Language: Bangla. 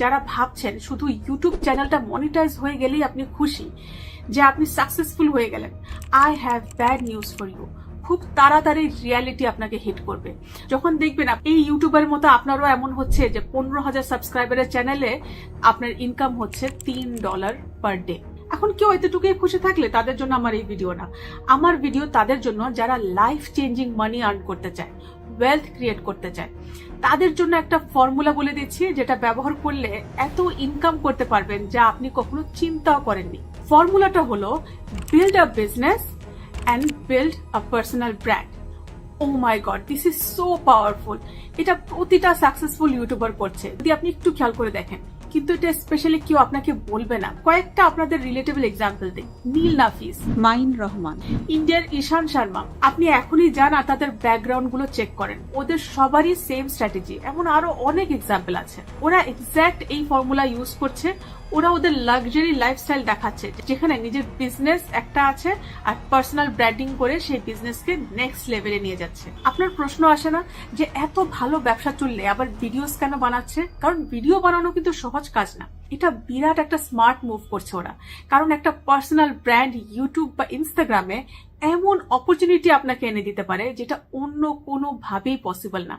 যারা ভাবছেন, শুধু ইউটিউব চ্যানেলটা মনিটাইজ হয়ে গেলেই আপনি খুশি যে আপনি সাকসেসফুল হয়ে গেলেন। I have bad news for you খুব তাড়াতাড়ি রিয়ালিটি আপনাকে হিট করবে। যখন দেখবেন এই ইউটিউবের মতো আপনারও এমন হচ্ছে যে পনেরো হাজার সাবস্ক্রাইবারের চ্যানেলে আপনার ইনকাম হচ্ছে তিন ডলার পার ডে এখন কেউ এতটুকুই খুশি থাকলে তাদের জন্য আমার এই ভিডিও না। আমার ভিডিও তাদের জন্য যারা লাইফ চেঞ্জিং মানি আর্ন করতে চায় ওয়েলথ ক্রিয়েট করতে চায়, তাদের জন্য একটা ফর্মুলা বলে দিচ্ছি যেটা ব্যবহার করলে এত ইনকাম করতে পারবেন যা আপনি কখনো চিন্তাও করেননি। ফর্মুলাটা হলো build a business and build a personal brand oh my God this is so powerful এটা প্রতিটা সাকসেসফুল ইউটিউবার করছে। যদি আপনি একটু খেয়াল করে দেখেন কিন্তু এটা স্পেশালি কেউ আপনাকে বলবে না। কয়েকটা আপনাদের রিলেটেবল এক্সাম্পল দিই। নীল নাফিস। মাইন রহমান। ইন্ডিয়ার ঈশান শর্মা। আপনি এখনই যান আর তাদের ব্যাকগ্রাউন্ডগুলো চেক করেন। ওদের সবারই সেম স্ট্র্যাটেজি এমন আরও অনেক এক্সাম্পল আছে। ওরা এক্স্যাক্ট এই ফর্মুলা ইউজ করছে। ওরা ওদের লাক্সারি লাইফস্টাইল দেখাচ্ছে, যেখানে নিজের বিজনেস একটা আছে আর পার্সোনাল ব্র্যান্ডিং করে সেই বিজনেসকে নেক্সট লেভেলে নিয়ে যাচ্ছে। আপনার প্রশ্ন আসে না যে এত ভালো ব্যবসা চললে আবার ভিডিওস কেন বানাচ্ছে? কারণ ভিডিও বানানো কিন্তু সহজ কাজ না। এটা বিরাট একটা স্মার্ট মুভ করছে ওরা। কারণ একটা পার্সোনাল ব্র্যান্ড ইউটিউব বা ইনস্টাগ্রামে এমন অপরচুনিটি আপনাকে এনে দিতে পারে যেটা অন্য কোনো ভাবেই পসিবল না।